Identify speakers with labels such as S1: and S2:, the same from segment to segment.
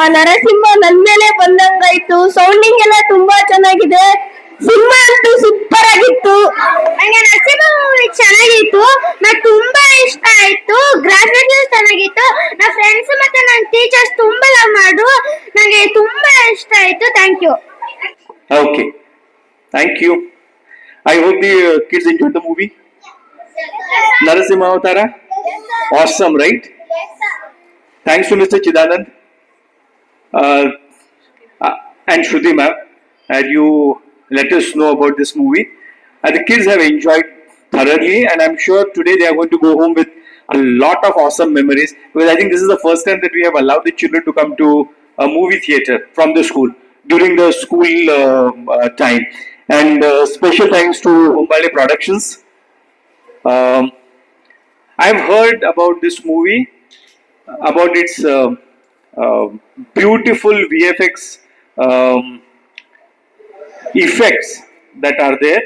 S1: ಆ ನರಸಿಂಹ ನನ್ ಮೇಲೆ ಬಂದಂಗಾಯ್ತು. ಸೌಂಡಿಂಗ್ ಎಲ್ಲ ತುಂಬಾ ಚೆನ್ನಾಗಿದೆ. ಸಿನಿಮಾ ಅಂತೂ ಸೂಪರ್ ಆಗಿತ್ತು.
S2: ನಂಗೆ ನರಸಿಂಹ ಮೂವಿ ಚೆನ್ನಾಗಿತ್ತು. ನಂಗೆ ತುಂಬಾ ಇಷ್ಟ ಆಯ್ತು. ಗ್ರಾಫಿಕ್ಸ್ ಚೆನ್ನಾಗಿತ್ತು. ನನ್ನ ಫ್ರೆಂಡ್ಸ್ ಮತ್ತೆ ನನ್ನ ಟೀಚರ್ಸ್ ತುಂಬಾ ಲವ್ ಮಾಡು. ನನಗೆ ತುಂಬಾ ಇಷ್ಟ ಆಯ್ತು. Thank you
S3: okay thank you I hope the kids enjoy the movie Narasimha ಅವತಾರ awesome right thanks to mister Mr. Uh, uh, and Shruti ma'am, and you let us know about this movie. And the kids have enjoyed thoroughly, and I'm sure today they are going to go home with a lot of awesome memories. Because I think this is the first time that we have allowed the children to come to a movie theater from the school during the school uh, uh, time. And uh, special thanks to Umbale Productions. Um, I've heard about this movie, about its uh, uh, beautiful VFX um, effects that are there.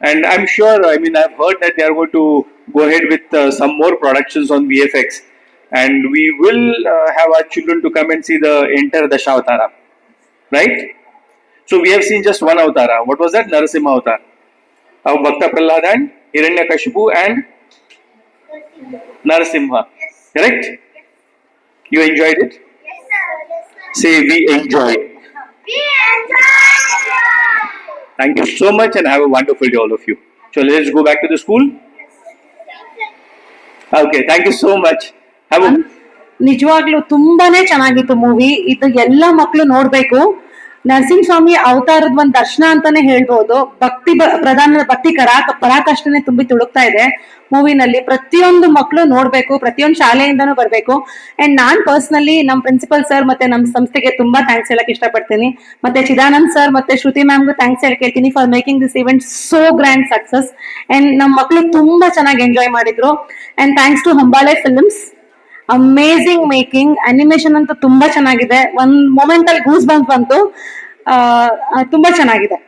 S3: And I'm sure, I mean, I've heard that they are going to go ahead with uh, some more productions on VFX. And we will uh, have our children to come and see the entire Dashavatara. Right? So we have seen just one Avatara. What was that? Narasimha Avatar. Of Bhakta Prahlad and Hiranyakashipu and Narasimha. Correct? You enjoyed it? Say we enjoyed. Thank you so much and have a wonderful day, all of you. So let's go back to the school. Okay, thank you so much. Have a
S4: ನಿಜವಾಗ್ಲೂ ತುಂಬಾನೇ ಚೆನ್ನಾಗಿತ್ತು movie ಇದು ಎಲ್ಲ ಮಕ್ಕಳು ನೋಡ್ಬೇಕು ನರಸಿಂಹಸ್ವಾಮಿ ಅವತಾರದ ಒಂದ್ ದರ್ಶನ ಅಂತಾನೆ ಹೇಳ್ಬಹುದು ಭಕ್ತಿ ಪ್ರಧಾನ, ಭಕ್ತಿ ಕರಾ ಪರಾಕಾಷ್ಠನೆ ತುಂಬಿ ತುಳುಕ್ತಾ ಇದೆ ಮೂವಿನಲ್ಲಿ. ಪ್ರತಿಯೊಂದು ಮಕ್ಕಳು ನೋಡ್ಬೇಕು, ಪ್ರತಿಯೊಂದು ಶಾಲೆಯಿಂದನೂ ಬರ್ಬೇಕು. ಅಂಡ್ ನಾನ್ ಪರ್ಸನಲಿ ನಮ್ ಪ್ರಿನ್ಸಿಪಲ್ ಸರ್ ಮತ್ತೆ ನಮ್ ಸಂಸ್ಥೆಗೆ ತುಂಬಾ ಥ್ಯಾಂಕ್ಸ್ ಹೇಳಕ್ ಇಷ್ಟಪಡ್ತೀನಿ. ಮತ್ತೆ ಚಿದಾನಂದ್ ಸರ್ ಮತ್ತೆ ಶ್ರುತಿ ಮ್ಯಾಮ್ಗೂ ಥ್ಯಾಂಕ್ಸ್ ಹೇಳಕ್ ಹೇಳ್ತೀನಿ for making this event so grand success and ನಮ್ ಮಕ್ಕಳು ತುಂಬಾ ಚೆನ್ನಾಗಿ ಎಂಜಾಯ್ ಮಾಡಿದ್ರು. And thanks to Hombale films amazing making animation ಅಂತೂ ತುಂಬಾ ಚೆನ್ನಾಗಿದೆ ಒಂದ್ ಮೊಮೆಂಟ್ ಅಲ್ಲಿ ಗೂಸ್ ಬಂಪ್ ಬಂತು ತುಂಬಾ ಚೆನ್ನಾಗಿದೆ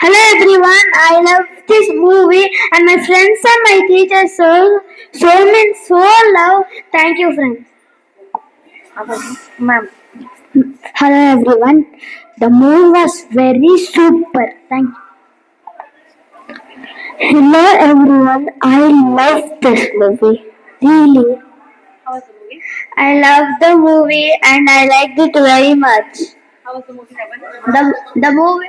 S2: Hello everyone, I love this movie and my friends and my teachers so so mean so love. Thank you friends.
S4: Ma'am.
S2: Hello everyone, the movie was very super. Thank you. Hello everyone, I love this movie. Really. I love the movie and I liked it very much. How was the, movie? the movie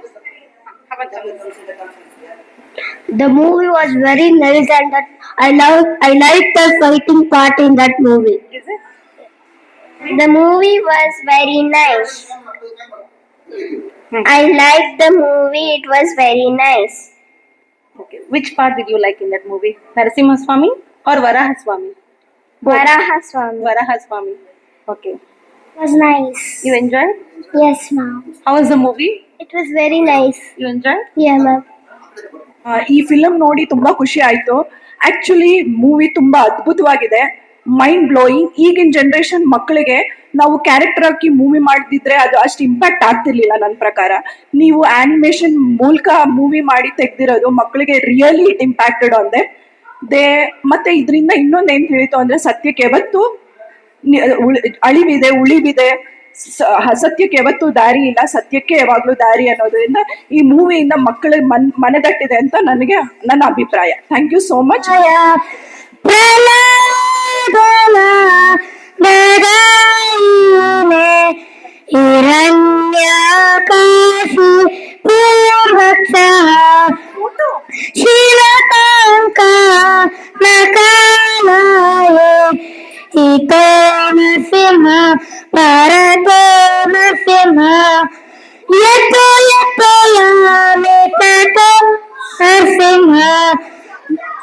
S2: the movie was very nice and that I love I liked the fighting part in that movie. The movie was very nice. Hmm. I liked the movie, it was very nice.
S4: Okay. Which part did you like in that movie? Narasimha Swami or Varaha Swami?
S2: Varaha Swami
S4: Varaha Swami. Okay.
S2: was nice.
S4: You enjoyed?
S2: Yes, ma'am.
S4: How was the movie?
S2: It was very nice.
S4: You enjoyed?
S2: Yeah, ma'am.
S5: ಆ, ಈ film ನೋಡಿ ತುಂಬಾ ಖುಷಿ ಆಯ್ತು actually movie ತುಂಬಾ ಅದ್ಭುತವಾಗಿದೆ mind blowing ಈಗಿನ generation ಮಕ್ಕಳಿಗೆ ನಾವು ಕ್ಯಾರೆಕ್ಟರ್ ಹಾಕಿ ಮೂವಿ ಮಾಡ್ತಿದ್ರೆ ಅದು ಅಷ್ಟು ಇಂಪ್ಯಾಕ್ಟ್ ಆಗ್ತಿರ್ಲಿಲ್ಲ ನನ್ನ ಪ್ರಕಾರ ನೀವು ಆನಿಮೇಷನ್ ಮೂಲಕ ಮೂವಿ ಮಾಡಿ ತೆಗ್ದಿರೋದು ಮಕ್ಕಳಿಗೆ ರಿಯಲಿ ಇಂಪ್ಯಾಕ್ಟೆಡ್ ಅಂದೆ ದೇ ಮತ್ತೆ ಇದರಿಂದ ಇನ್ನೊಂದು ಏನ್ ತಿಳಿತು ಅಂದ್ರೆ ಸತ್ಯಕ್ಕೆ ಯಾವತ್ತು ಅಳಿವಿದೆ ಉಳಿವಿದೆ. ಸತ್ಯಕ್ಕೆ ಯಾವತ್ತು ದಾರಿ ಇಲ್ಲ. ಸತ್ಯಕ್ಕೆ ಯಾವಾಗ್ಲೂ ದಾರಿ ಅನ್ನೋದ್ರಿಂದ ಈ ಮೂವಿಯಿಂದ ಮಕ್ಕಳ ಮನ್ ಮನದಟ್ಟಿದೆ ಅಂತ ನನಗೆ ನನ್ನ ಅಭಿಪ್ರಾಯ. ಥ್ಯಾಂಕ್ ಯು ಸೋ ಮಚ್
S2: ಪೂರ್ವಕ್ಷ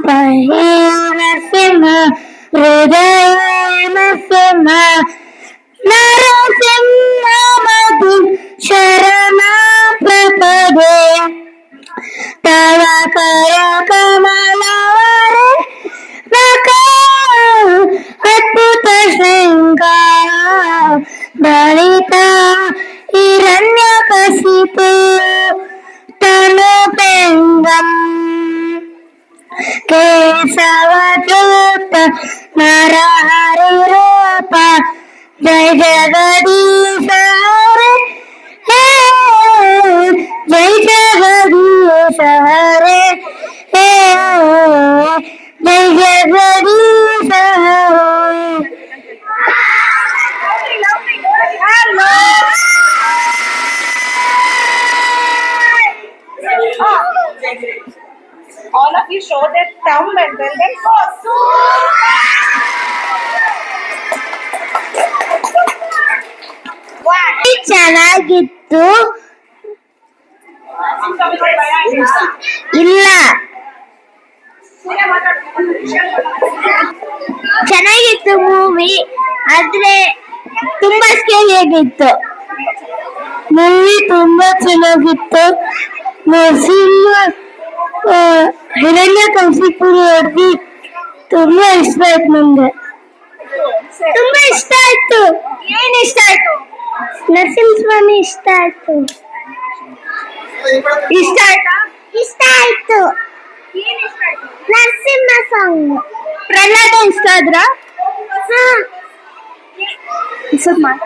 S2: Bye. Bye. Bye. Bye. Keshav नर नरहरि रूप. जय जगदीश. ರೂಪ show Jagadish
S4: Tom and well done.
S6: ಚೆನ್ನಾಗಿತ್ತು. ಇಲ್ಲ. ಚೆನ್ನಾಗಿತ್ತು ಮೂವಿ, ಆದ್ರೆ ತುಂಬಾ ಸ್ಕೇಲ್ ಆಗಿತ್ತು. ಮೂವಿ ತುಂಬಾ ಚೆನ್ನಾಗಿತ್ತು. हिरण्या कल सी पूरी होती तुम्हें इस्तायत मंद है तुम्हें इस्तायत तो। ये नहीं इस्तायत नसीम स्वामी इस्तायत तो इस्तायत इस्तायत तो नसीम नरसिम्हा साउंड प्रहलाद रा? हाँ। सब मान